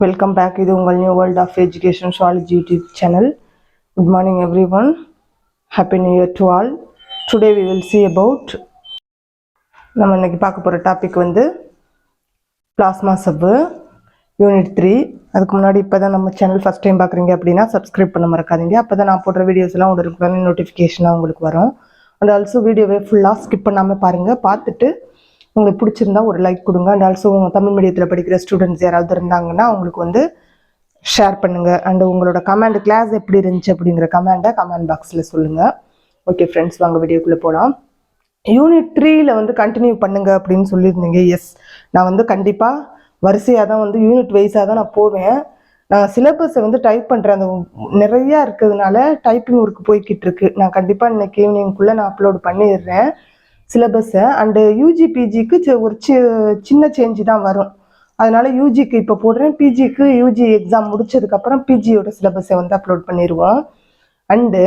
Welcome back இது உங்கள் new world of education zoology YouTube channel good morning everyone happy new year to all today we will see about நம்ம இன்னைக்கு பார்க்க போகிற topic வந்து plasma சப்பு யூனிட் த்ரீ அதுக்கு முன்னாடி இப்போ தான் நம்ம சேனல் ஃபஸ்ட் டைம் பார்க்குறீங்க அப்படின்னா சப்ஸ்கிரைப் பண்ண மறக்காதீங்க. அப்போ தான் நான் போடுற வீடியோஸ்லாம் உங்களுக்கு நோட்டிஃபிகேஷனாக உங்களுக்கு வரும். அண்ட் ஆல்சோ வீடியோவே ஃபுல்லாக ஸ்கிப் பண்ணாமல் பாருங்கள் பார்த்துட்டு உங்களுக்கு பிடிச்சிருந்தா ஒரு லைக் கொடுங்க. அண்ட் ஆல்சோ உங்கள் தமிழ் மீடியத்தில் படிக்கிற ஸ்டூடெண்ட்ஸ் யாராவது இருந்தாங்கன்னா அவங்களுக்கு வந்து ஷேர் பண்ணுங்கள் அண்ட் உங்களோட கமெண்ட் கிளாஸ் எப்படி இருந்துச்சு அப்படிங்கிற கமெண்ட்டை கமெண்ட் பாக்ஸில் சொல்லுங்கள் ஓகே ஃப்ரெண்ட்ஸ் வாங்க வீடியோக்குள்ளே போகலாம் யூனிட் த்ரீயில் வந்து கண்டினியூ பண்ணுங்க அப்படின்னு சொல்லியிருந்தீங்க. எஸ் நான் வந்து கண்டிப்பாக வரிசையாக தான் வந்து யூனிட் வைஸாக தான் நான் போவேன். நான் சிலபஸை வந்து டைப் பண்ணுறேன் அந்த நிறையா இருக்கிறதுனால டைப்பிங் ஒர்க் போய்கிட்டு இருக்கு. நான் கண்டிப்பாக இன்னைக்கு ஈவினிங்குள்ளே நான் அப்லோடு பண்ணிடுறேன். சிலபஸை அண்டு யூஜி பிஜிக்கு ஒரு சி சின்ன சேஞ்சு தான் வரும். அதனால யூஜிக்கு இப்போ போடுறேன். பிஜிக்கு யூஜி எக்ஸாம் முடிச்சதுக்கப்புறம் பிஜியோட சிலபஸை வந்து அப்லோட் பண்ணிடுவோம் அண்டு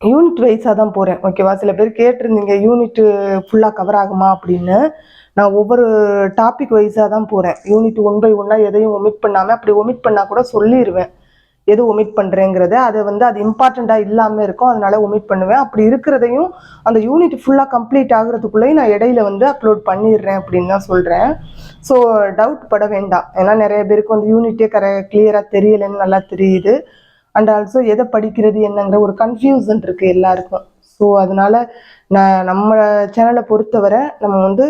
யூனிட் வைஸாக தான் போகிறேன் ஓகேவா சில பேர் கேட்டிருந்தீங்க யூனிட்டு ஃபுல்லாக கவர் ஆகுமா அப்படின்னு. நான் ஒவ்வொரு டாபிக் வைஸாக தான் போகிறேன் யூனிட் ஒன் பை ஒன்னாக எதையும் ஒமிட் பண்ணாமல் அப்படி ஒமிட் பண்ணால் கூட சொல்லிடுவேன் எது ஒமிட் பண்ணுறேங்கிறத அதை வந்து அது இம்பார்ட்டண்ட்டாக இல்லாமல் இருக்கும். அதனால ஒமிட் பண்ணுவேன். அப்படி இருக்கிறதையும் அந்த யூனிட் ஃபுல்லாக கம்ப்ளீட் ஆகுறதுக்குள்ளேயும் நான் இடையில வந்து அப்லோட் பண்ணிடுறேன் அப்படின்னு தான் சொல்கிறேன் ஸோ டவுட் பட வேண்டாம். ஏன்னா நிறைய பேருக்கு வந்து யூனிட்டே கர கிளியராக தெரியலைன்னு நல்லா தெரியுது. அண்ட் ஆல்சோ எதை படிக்கிறது என்னங்கிற ஒரு கன்ஃபியூசன் இருக்குது எல்லாருக்கும். ஸோ அதனால நான் நம்ம சேனலை பொறுத்தவரை நம்ம வந்து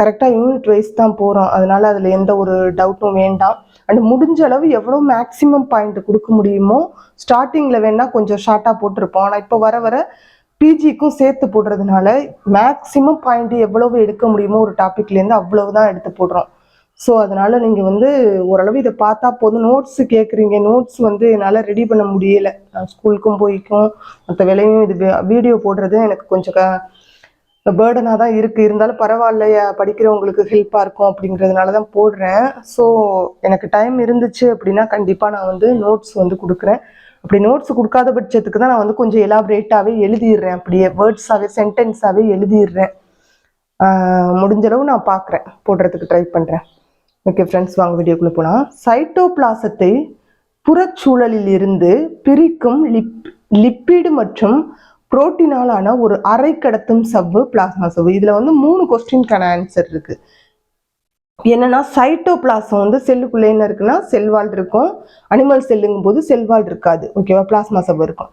கரெக்டாக யூனிட் வைஸ் தான் போகிறோம் அதனால அதில் எந்த ஒரு டவுட்டும் வேண்டாம். அண்ட் முடிஞ்ச அளவு எவ்வளோ மேக்ஸிமம் பாயிண்ட் கொடுக்க முடியுமோ ஸ்டார்டிங்கில் வேணால் கொஞ்சம் ஷார்ட்டாக போட்டிருப்போம் ஆனால் இப்போ வர வர பிஜிக்கும் சேர்த்து போடுறதுனால மேக்ஸிமம் பாயிண்ட் எவ்வளவு எடுக்க முடியுமோ ஒரு டாப்பிக்லேருந்து அவ்வளவு தான் எடுத்து போடுறோம் ஸோ அதனால் நீங்கள் வந்து ஓரளவு இதை பார்த்தா போதும். நோட்ஸ் கேட்குறீங்க நோட்ஸ் வந்து என்னால் ரெடி பண்ண முடியலை. நான் ஸ்கூலுக்கும் போய்க்கும் மற்ற வேலையும் இது வீடியோ போடுறது எனக்கு கொஞ்சம் க பேர்டனாக தான் இருக்குது இருந்தாலும் பரவாயில்லையா படிக்கிறவங்களுக்கு ஹெல்ப்பாக இருக்கும் அப்படிங்கிறதுனால தான் போடுறேன். ஸோ எனக்கு டைம் இருந்துச்சு அப்படின்னா கண்டிப்பாக நான் வந்து நோட்ஸ் வந்து கொடுக்குறேன். அப்படி நோட்ஸ் கொடுக்காத பட்சத்துக்கு தான் நான் வந்து கொஞ்சம் எலாபரேட்டாகவே எழுதிடுறேன். அப்படியே வேர்ட்ஸாகவே சென்டென்ஸாகவே எழுதிடுறேன். முடிஞ்சளவு நான் பார்க்குறேன் போடுறதுக்கு ட்ரை பண்ணுறேன் ஓகே ஃப்ரெண்ட்ஸ் வாங்க வீடியோக்குள்ளே போனால் சைட்டோபிளாசத்தை புறச்சூழலில் இருந்து பிரிக்கும் லிப் லிப்பிடு மற்றும் புரோட்டீனாலான ஒரு அரை கடத்தும் சவ்வு பிளாஸ்மா சவ்வு. இதில் வந்து மூணு கொஸ்டின்கான ஆன்சர் இருக்கு. என்னன்னா சைட்டோபிளாசம் வந்து செல்லுக்குள்ளே என்ன இருக்குன்னா செல்வால் இருக்கும். அனிமல் செல்லுங்கும் போது செல்வால் இருக்காது. ஓகேவா பிளாஸ்மா சவ்வு இருக்கும்.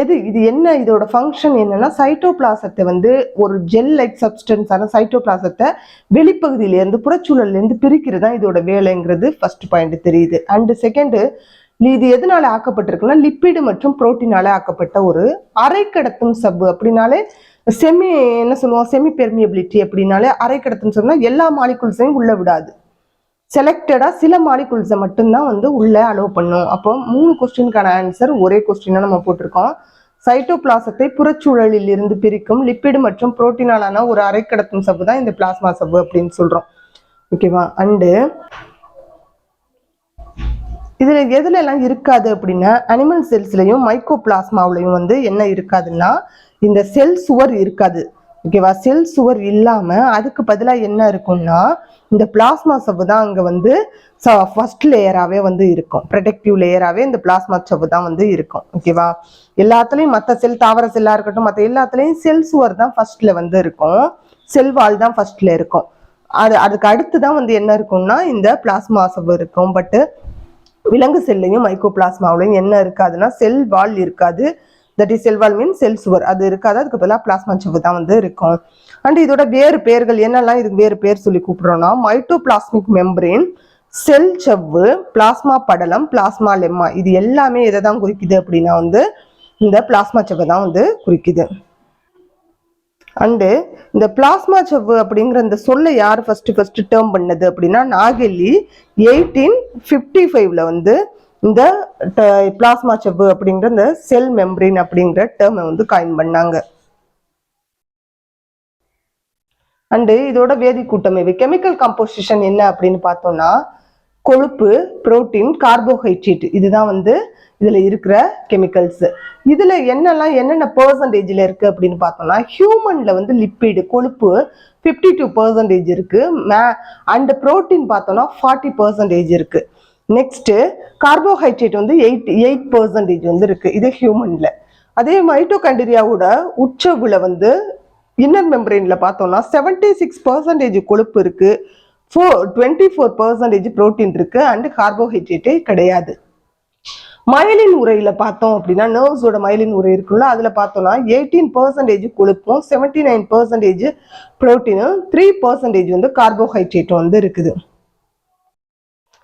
எது இது என்ன இதோட ஃபங்க்ஷன் என்னன்னா சைட்டோபிளாசத்தை வந்து ஒரு ஜெல் லைக் சப்ஸ்டன்ஸான சைட்டோபிளாசத்தை வெளிப்பகுதியிலேருந்து புறச்சூழல்லேருந்து பிரிக்கிறது தான் இதோட வேலைங்கிறது ஃபர்ஸ்ட் பாயிண்ட் தெரியுது. அண்டு செகண்டு இது எதனால ஆக்கப்பட்டிருக்குன்னா லிப்பிடு மற்றும் புரோட்டீனால ஆக்கப்பட்ட ஒரு அரை கடத்தும் சவ்வு அப்படின்னாலே செமி என்ன சொல்லுவோம் செமி பெர்மியபிலிட்டி அப்படின்னாலே அரை கடத்தும் சொன்னா எல்லா மாலிகுல்ஸையும் உள்ள விடாது. செலக்டடா சில மாலிகுல்ஸை மட்டும்தான் வந்து உள்ள அலோவ் பண்ணும். அப்போ மூணு கொஸ்டினுக்கான ஆன்சர் ஒரே கொஸ்டினா நம்ம போட்டிருக்கோம். சைட்டோபிளாசத்தை புறச்சூழலில் இருந்து பிரிக்கும் லிப்பிடு மற்றும் புரோட்டீனாலான ஒரு அரை கடத்தும் சவ்வு தான் இந்த பிளாஸ்மா சவ்வு அப்படின்னு சொல்றோம். ஓகேவா அண்டு இதில் எதுலெல்லாம் இருக்காது அப்படின்னா அனிமல் செல்ஸ்லையும் மைக்கோ பிளாஸ்மாவிலையும் வந்து என்ன இருக்காதுன்னா இந்த செல் சுவர் இருக்காது. ஓகேவா செல் சுவர் இல்லாமல் அதுக்கு பதிலாக என்ன இருக்கும்னா இந்த பிளாஸ்மா சவ்வு தான் அங்கே வந்து ஃபர்ஸ்ட் லேயராகவே வந்து இருக்கும். ப்ரொடெக்டிவ் லேயராகவே இந்த பிளாஸ்மா சவ்வு தான் வந்து இருக்கும். ஓகேவா எல்லாத்துலேயும் மற்ற செல் தாவர செல்லாக இருக்கட்டும் மற்ற எல்லாத்துலேயும் செல் சுவர் தான் ஃபர்ஸ்ட்ல வந்து இருக்கும். செல் வால் தான் ஃபர்ஸ்ட்ல இருக்கும். அது அதுக்கு அடுத்து தான் வந்து என்ன இருக்கும்னா இந்த பிளாஸ்மா சவ்வு இருக்கும். பட்டு விலங்கு செல்லையும் மைக்கோ பிளாஸ்மாவிலையும் என்ன இருக்காதுன்னா செல் வால் இருக்காது. That is cell wall mean cell சுவர். அது இருக்காது. அதுக்கு பதிலாக பிளாஸ்மா சவ்வு தான் வந்து இருக்கும். அண்ட் இதோட வேறு பேர்கள் என்னெல்லாம் இதுக்கு வேறு பேர் சொல்லி கூப்பிடுறோம்னா மைட்டோபிளாஸ்மிக் மெம்பரேன் செல் செவ்வு பிளாஸ்மா படலம் பிளாஸ்மா லெம்மா இது எல்லாமே எதை தான் குறிக்குது அப்படின்னா வந்து இந்த பிளாஸ்மா செவ்வை தான் வந்து குறிக்குது. அண்டு இந்த பிளாஸ்மா சவ்வு அப்படிங்கிற இந்த சொல்லை யார் ஃபர்ஸ்ட் ஃபர்ஸ்ட் டேர்ம் பண்ணது அப்படின்னா நாகெல்லி எயிட்டீன் ஃபிஃப்டி ஃபைவ்ல வந்து இந்த பிளாஸ்மா சவ்வு அப்படிங்கிற இந்த செல் மெம்பரின் அப்படிங்கிற டேர்மை வந்து காயின் பண்ணாங்க. அண்டு இதோட வேதி கூட்டமைவு கெமிக்கல் கம்போசிஷன் என்ன அப்படின்னு பார்த்தோம்னா கொழுப்பு புரோட்டீன் கார்போஹைட்ரேட் இதுதான் வந்து இதில் இருக்கிற கெமிக்கல்ஸ் இதில் என்னெல்லாம் என்னென்ன பர்சன்டேஜில் இருக்குது அப்படின்னு பார்த்தோம்னா ஹியூமனில் வந்து லிப்பிடு கொழுப்பு ஃபிஃப்டி டூ பர்சன்டேஜ் இருக்குது மே அண்ட் புரோட்டீன் பார்த்தோம்னா ஃபார்ட்டி பர்சன்டேஜ் இருக்குது நெக்ஸ்ட்டு கார்போஹைட்ரேட் வந்து எயிட் எயிட் பர்சன்டேஜ் வந்து இருக்குது இது ஹியூமனில் அதே மைட்டோகண்டிரியாவோட உச்சவில் வந்து இன்னர் மெம்பரேனில் பார்த்தோம்னா செவன்டி சிக்ஸ் பர்சன்டேஜ் கொழுப்பு இருக்குது four twenty four percentage protein இருக்கு அண்ட் கார்போஹைட்ரேட்டே கிடையாது. மயலின் உரையில பார்த்தோம் அப்படின்னா நர்வ்ஸோட மயலின் உரை இருக்குல்ல அதுல பார்த்தோம்னா எயிட்டீன் பர்சன்டேஜ் கொழுப்பும் செவன்டி நைன் பர்சன்டேஜ் ப்ரோட்டீனும் த்ரீ பர்சன்டேஜ் வந்து கார்போஹைட்ரேட்டும் வந்து இருக்குது.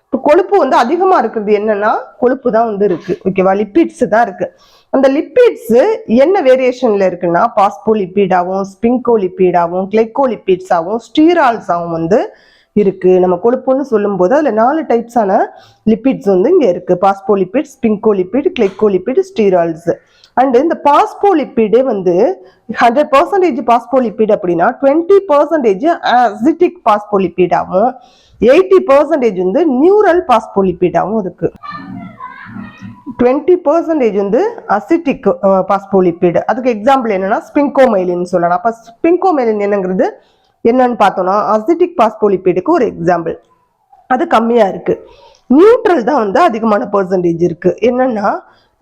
இப்போ கொழுப்பு வந்து அதிகமாக இருக்கிறது என்னன்னா கொழுப்பு தான் வந்து இருக்கு. ஓகேவா லிப்பிட்ஸ் தான் இருக்கு. அந்த லிப்பிட்ஸ் என்ன வேரியேஷன்ல இருக்குன்னா பாஸ்போலிப்பிடாவும் ஸ்பிங்கோலிப்பிடாவும் கிளைக்கோலிப்பிட்ஸாகவும் ஸ்டீரால்ஸாகவும் வந்து இருக்கு. நம்ம கொழுப்புன்னு சொல்லும்போது அதுல நாலு டைப்ஸான லிப்பிட்ஸ் வந்து இங்க இருக்கு. Phospholipids sphingolipid glycolipid sterols and இந்த பாஸ்போலிப்பிடு வந்து ஹண்ட்ரட் பர்சன்டேஜ் பாஸ்போலிப்பிட் அப்படின்னா டுவெண்ட்டி பர்சன்டேஜ் அசிட்டிக் பாஸ்போலிப்பிடாவும் எயிட்டி பர்சன்டேஜ் வந்து நியூரல் பாஸ்போலிப்பிடாவும் இருக்கு. டுவெண்ட்டி பர்சன்டேஜ் வந்து அசிட்டிக் பாஸ்போலிப்பிட் uh, அதுக்கு எக்ஸாம்பிள் என்னன்னா ஸ்பிங்கோமைலின் சொல்லலாம். அப்போ ஸ்பிங்கோமைலின் என்னங்கிறது என்னன்னு பார்த்தோம்னா அசிட்டிக் பாஸ்போலிப்பிடுக்கு ஒரு எக்ஸாம்பிள் அது கம்மியாக இருக்குது நியூட்ரல் தான் வந்து அதிகமான பர்சன்டேஜ் இருக்குது என்னென்னா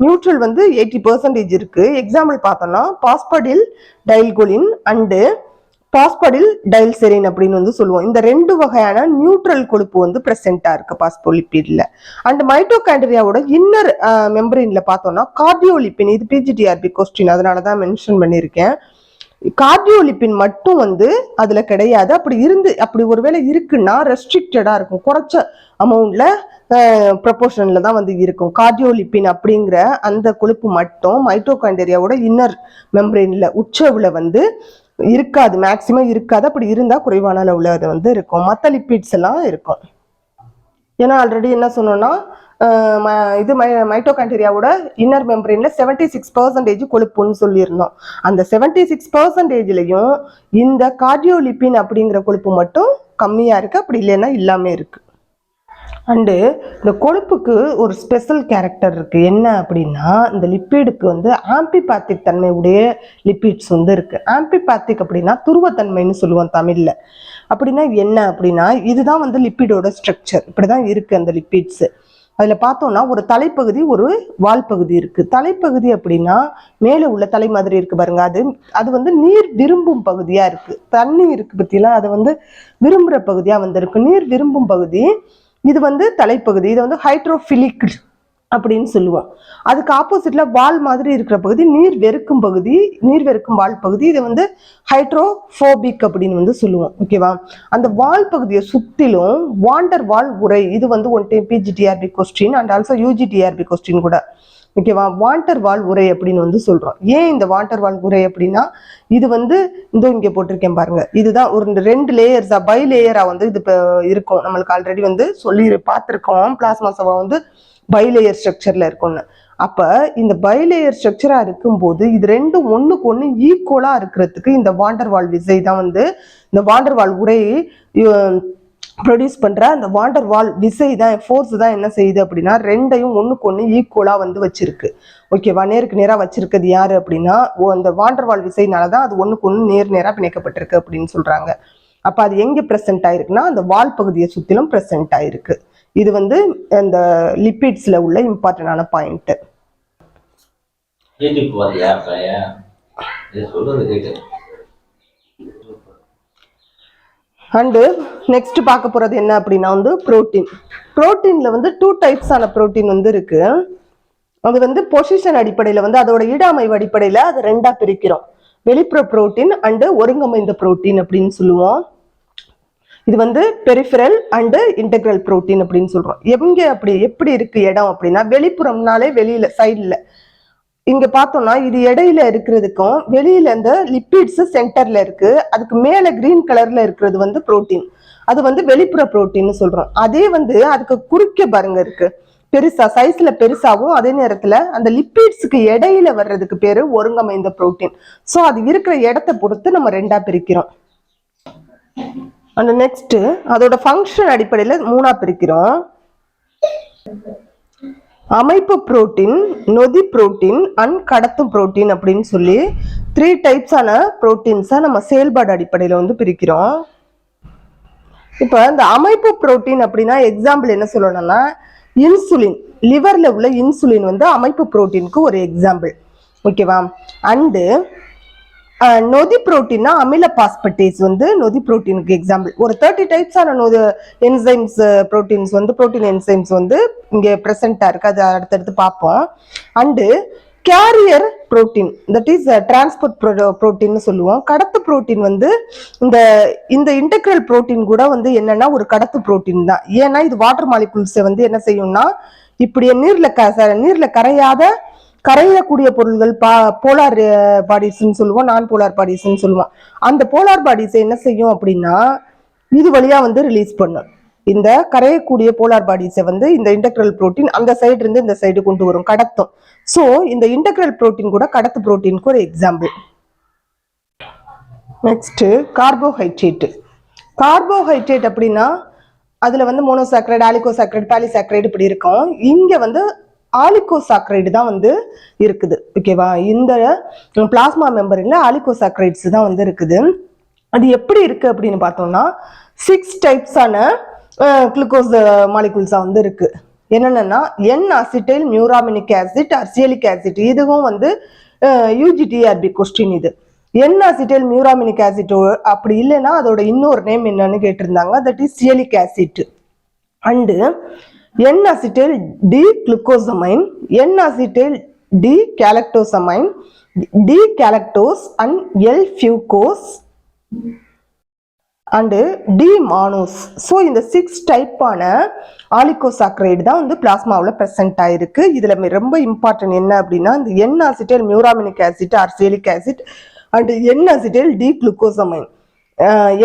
நியூட்ரல் வந்து எயிட்டி பர்சன்டேஜ் இருக்குது எக்ஸாம்பிள் பார்த்தோம்னா பாஸ்படில் டைல்கோலின் அண்டு பாஸ்படில் டைல்செரின் அப்படின்னு வந்து சொல்லுவோம். இந்த ரெண்டு வகையான நியூட்ரல் கொழுப்பு வந்து ப்ரெசென்ட்டாக இருக்குது பாஸ்போலிப்பீடில் அண்ட் மைட்டோகாண்ட்ரியாவோட இன்னர் மெம்பரின்ல பார்த்தோம்னா கார்டியோலிப்பின் இது பிஜிடிஆர்பி கொஸ்டின் அதனால தான் மென்ஷன் பண்ணியிருக்கேன். கார்டியோலிப்பின் மட்டும் வந்து அதுல கிடையாது. அப்படி இருந்து அப்படி ஒருவேளை இருக்குன்னா ரெஸ்ட்ரிக்டடா இருக்கும். குறைச்ச அமௌண்ட்ல ப்ரொபோர்ஷன்ல தான் வந்து இருக்கும். கார்டியோலிப்பின் அப்படிங்கிற அந்த கொழுப்பு மட்டும் மைட்டோகாண்டரியாவோட இன்னர் மெம்பரேன்ல உச்சவுல வந்து இருக்காது. மேக்சிமம் இருக்காது. அப்படி இருந்தா குறைவான அளவுல அது வந்து இருக்கும். மற்ற லிப்பிட்ஸ் எல்லாம் இருக்கும். ஏன்னா ஆல்ரெடி என்ன சொன்னோம்னா இது மை மைட்டோகாண்ட்ரியாவோட இன்னர் மெம்பரேன்ல செவன்டி சிக்ஸ் பர்சன்டேஜ் கொழுப்புன்னு சொல்லியிருந்தோம். அந்த செவன்டி சிக்ஸ் பர்சன்டேஜ்லையும் இந்த கார்டியோலிப்பின் அப்படிங்கிற கொழுப்பு மட்டும் கம்மியாக இருக்குது அப்படி இல்லைன்னா இல்லாமல் இருக்குது அண்டு இந்த கொழுப்புக்கு ஒரு ஸ்பெஷல் கேரக்டர் இருக்குது என்ன அப்படின்னா இந்த லிப்பிடுக்கு வந்து ஆம்பிபாத்திக் தன்மையுடைய லிப்பிட்ஸ் வந்து இருக்குது ஆம்பிபாத்திக் அப்படின்னா துருவத்தன்மைன்னு சொல்லுவோம் தமிழில். அப்படின்னா என்ன அப்படின்னா இதுதான் வந்து லிப்பிடோட ஸ்ட்ரக்சர் இப்படி தான் இருக்குது அந்த லிப்பிட்ஸு அதில் பார்த்தோம்னா ஒரு தலைப்பகுதி ஒரு வால் பகுதி இருக்குது தலைப்பகுதி அப்படின்னா மேலே உள்ள தலை மாதிரி இருக்கு பாருங்க. அது அது வந்து நீர் விரும்பும் பகுதியாக இருக்குது தண்ணி இருக்கு பற்றிலாம் அதை வந்து விரும்புகிற பகுதியாக வந்திருக்கு. நீர் விரும்பும் பகுதி இது வந்து தலைப்பகுதி. இது வந்து ஹைட்ரோஃபிலிக் அப்படின்னு சொல்லுவோம் அதுக்கு ஆப்போசிட்ல வால் மாதிரி இருக்கிற பகுதி நீர் வெறுக்கும் பகுதி நீர் வெறுக்கும் வால் பகுதி இதை வந்து ஹைட்ரோஃபோபிக் அப்படின்னு வந்து சொல்லுவோம். ஓகேவா அந்த வால் பகுதியை சுத்திலும் வாண்டர் வால் உரை இது வந்து one time PGTRB question and also UGTRB question கூட. ஓகேவா வாண்டர் வால் உரை அப்படின்னு வந்து சொல்றோம். ஏன் இந்த வாண்டர் வால் உரை அப்படின்னா இது வந்து இந்த இங்க போட்டிருக்கேன் பாருங்க. இதுதான் ஒரு ரெண்டு லேயர்ஸா பை லேயரா வந்து இது இப்போ இருக்கும். நம்மளுக்கு ஆல்ரெடி வந்து சொல்லி பார்த்துருக்கோம். பிளாஸ்மா சவா வந்து பை லேயர் ஸ்ட்ரக்சர்ல இருக்கும்னு. அப்ப இந்த பைலேயர் ஸ்ட்ரக்சரா இருக்கும்போது இது ரெண்டும் ஒண்ணுக்கு ஒண்ணு ஈக்குவலா இருக்கிறதுக்கு இந்த வாண்டர் வால் விசை தான் வந்து இந்த வாண்டர் வால் உரையை ப்ரொடியூஸ் பண்ணுற அந்த வாண்டர் வால் விசை தான் ஃபோர்ஸ் தான் என்ன செய்யுது அப்படின்னா ரெண்டையும் ஒன்றுக்கு ஒன்று ஈக்குவலாக வந்து வச்சிருக்கு. ஓகேவா நேருக்கு நேராக வச்சிருக்கிறது யார் அப்படின்னா ஓ, அந்த வாண்டர் வால் விசைனால தான் அது ஒன்றுக்கு ஒன்று நேர் நேராக பிணைக்கப்பட்டிருக்கு அப்படின்னு சொல்கிறாங்க அப்போ அது எங்கே ப்ரெசென்ட் ஆயிருக்குன்னா அந்த வால் பகுதியை சுற்றிலும் ப்ரெசென்ட் ஆயிருக்கு. இது வந்து அந்த லிப்பிட்ஸில் உள்ள இம்பார்ட்டண்டான பாயிண்ட்டு யூடியூப் பார்த்தியா பையன் இது சொல்றது கேட்டு அண்டு நெக்ஸ்ட் பார்க்க போறது என்ன அப்படின்னா வந்து புரோட்டீன் புரோட்டீன்ல வந்து டூ டைப்ஸான ப்ரோட்டீன் வந்து இருக்கு. அது வந்து பொசிஷன் அடிப்படையில வந்து அதோட இடமைவு அடிப்படையில அதை ரெண்டா பிரிக்கிறோம். வெளிப்புற புரோட்டீன் அண்டு ஒருங்கமைந்த புரோட்டீன் அப்படின்னு சொல்லுவோம். இது வந்து பெரிஃபரல் அண்டு இன்டெக்ரல் புரோட்டீன் அப்படின்னு சொல்றோம். எங்க அப்படி எப்படி இருக்கு இடம் அப்படின்னா வெளிப்புறம்னாலே வெளியில சைடில் இங்க பார்த்தோம்னா இது இடையில இருக்கிறதுக்கும் வெளியில இந்த லிப்பிட்ஸ் சென்டர்ல இருக்கு. அதுக்கு மேல கிரீன் கலர்ல இருக்கிறது வந்து புரோட்டீன் அது வந்து வெளிப்புற புரோட்டீன் சொல்றோம். அதே வந்து அதுக்கு குறுக்க பாருங்க இருக்கு. பெருசா சைஸ்ல பெருசாவும் அதே நேரத்துல அந்த லிப்பிட்ஸுக்கு இடையில வர்றதுக்கு பேரு ஒருங்கமைந்த புரோட்டீன் ஸோ அது இருக்கிற இடத்த பொறுத்து நம்ம ரெண்டா பிரிக்கிறோம். அந்த நெக்ஸ்ட் அதோட ஃபங்க்ஷன் அடிப்படையில மூணா பிரிக்கிறோம். அமைப்பு புரோட்டீன் நொதி புரோட்டீன் அண்ட் கடத்தும் புரோட்டீன் அப்படின்னு சொல்லி த்ரீ டைப்ஸான புரோட்டீன்ஸை நம்ம செயல்பாடு அடிப்படையில் வந்து பிரிக்கிறோம். இப்போ இந்த அமைப்பு புரோட்டீன் அப்படின்னா எக்ஸாம்பிள் என்ன சொல்லணும்னா இன்சுலின் லிவரில் உள்ள இன்சுலின் வந்து அமைப்பு புரோட்டீனுக்கு ஒரு எக்ஸாம்பிள் ஓகேவா அண்டு நொதி புரோட்டீன்னா அமில பாஸ்பட்டேஸ் வந்து நொதி புரோட்டீனுக்கு எக்ஸாம்பிள் ஒரு தேர்ட்டி டைப்ஸான நொது என்சைம்ஸ் புரோட்டீன்ஸ் வந்து புரோட்டீன் என்சைம்ஸ் வந்து இங்கே ப்ரெசென்ட்டாக இருக்குது அது அடுத்தடுத்து பார்ப்போம். And carrier protein that is transport புரோட்டீன்னு சொல்லுவோம். கடத்து புரோட்டீன் வந்து இந்த இந்த இன்டெக்ரல் புரோட்டீன் கூட வந்து என்னன்னா ஒரு கடத்து புரோட்டீன் தான். ஏன்னா இது வாட்டர் மாலிகுல்ஸை வந்து என்ன செய்யும்னா இப்படியே நீர்ல க ச- நீர்ல கரையாத கரையக்கூடிய பொருள்கள் பா போலார் பாடிஸ்ன்னு uh, சொல்லுவோம். நான் போலார் பாடிஸ்ன்னு சொல்லுவோம். அந்த போலார் பாடிஸை என்ன செய்யும் அப்படின்னா இது வழியா வந்து ரிலீஸ் பண்ணும். இந்த கரையக்கூடிய போலார் பாடிஸை வந்து இந்த இன்டெக்ரல் புரோட்டீன் அந்த சைடு இருந்து இந்த சைடு கொண்டு வரும் கடத்தும். ஸோ இந்த இன்டெக்ரல் புரோட்டீன் கூட கடத்து புரோட்டீனுக்கு ஒரு எக்ஸாம்பிள் நெக்ஸ்ட் கார்போஹைட்ரேட் கார்போஹைட்ரேட் அப்படின்னா அதுல வந்து மோனோசாக்ரைடு ஆலிகோசாக்ரைடு பாலிசாக்ரைடு இப்படி இருக்கும். இங்க வந்து ஆலிகோசாக்ரைடு தான் வந்து இருக்குது. ஓகேவா இந்த பிளாஸ்மா மெம்பரில் ஆலிகோசாக்ரைட்ஸ் தான் வந்து இருக்குது. அது எப்படி இருக்கு அப்படின்னு பார்த்தோம்னா சிக்ஸ் டைப்ஸான குளுக்கோஸ் மாலிகுல்ஸாக வந்து இருக்குது என்னென்னா N acetyl neuraminic acid or sialic acid இதுவும் வந்து யூஜிடிஆர்பி கொஸ்டின் இது. என் அசிட்டைல் மியூராமினிக் ஆசிட் அப்படி இல்லைன்னா அதோட இன்னொரு நேம் என்னன்னு கேட்டிருந்தாங்க. That is sialic acid and N acetyl D glucosamine N acetyl D galactosamine D galactose and L fucose and D mannose. So இந்த சிக்ஸ் டைப்பான ஆலிகோசாக்ரைடு தான் வந்து பிளாஸ்மாவில் ப்ரெசென்ட் ஆயிருக்கு. இதில் ரொம்ப இம்பார்ட்டன்ட் என்ன அப்படின்னா இந்த N acetyl neuraminic acid or sialic acid and N acetyl D glucosamine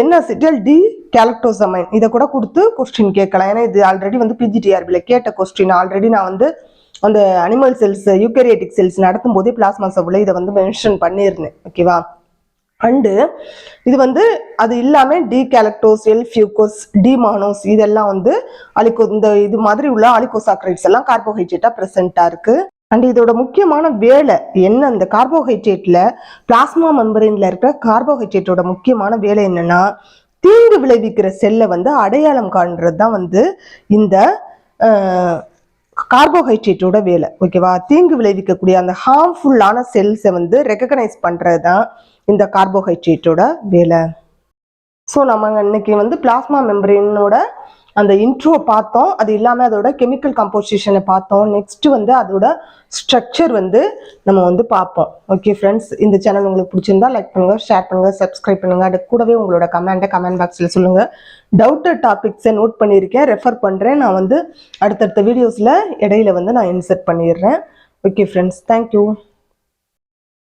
N acetyl D galactosamine இதை கூட கொடுத்து கொஸ்டின் கேட்கலாம். ஏன்னா இது ஆல்ரெடி வந்து பிஜிடிஆர்பியில் கேட்ட கொஸ்டின் ஆல்ரெடி நான் வந்து அந்த அனிமல் செல்ஸ் யூக்கேரியட்டிக் செல்ஸ் நடத்தும் போதே பிளாஸ்மா சவுல இதை வந்து மென்ஷன் பண்ணியிருந்தேன். ஓகேவா அண்டு இது வந்து அது இல்லாமல் D galactose L fucose D mannose இதெல்லாம் வந்து அலிகோ இந்த இது மாதிரி உள்ள அலிகோசாக்ரைட்ஸ் எல்லாம் கார்போஹைட்ரேட்டாக ப்ரெசென்ட்டாக இருக்குது அண்ட் இதோட முக்கியமான வேலை என்ன? இந்த கார்போஹைட்ரேட்டில் பிளாஸ்மா மெம்பரின்ல இருக்கிற கார்போஹைட்ரேட்டோட முக்கியமான வேலை என்னன்னா தீங்கு விளைவிக்கிற செல்லை வந்து அடையாளம் காண்றது தான் வந்து இந்த கார்போஹைட்ரேட்டோட வேலை. ஓகேவா? தீங்கு விளைவிக்கக்கூடிய அந்த ஹார்ம்ஃபுல்லான செல்ஸை வந்து ரெக்கக்னைஸ் பண்ணுறது தான் இந்த கார்போஹைட்ரேட்டோட வேலை. ஸோ நம்ம இன்னைக்கு வந்து பிளாஸ்மா மெம்பரேனோட அந்த இன்ட்ரோ பார்த்தோம். அது இல்லாமல் அதோட கெமிக்கல் கம்போசிஷனை பார்த்தோம். நெக்ஸ்ட் வந்து அதோட ஸ்ட்ரக்சர் வந்து நம்ம வந்து பார்ப்போம். ஓகே ஃப்ரெண்ட்ஸ் இந்த சேனல் உங்களுக்கு பிடிச்சிருந்தா லைக் பண்ணுங்கள் ஷேர் பண்ணுங்கள் சப்ஸ்கிரைப் பண்ணுங்க. அது கூடவே உங்களோட கமெண்ட்டை கமெண்ட் பாக்ஸில் சொல்லுங்கள் டவுட்டட் டாபிக்ஸை நோட் பண்ணியிருக்கேன். ரெஃபர் பண்ணுறேன் நான் வந்து அடுத்தடுத்த வீடியோஸில் இடையில வந்து நான் இன்சர்ட் பண்ணிடுறேன். Okay friends thank you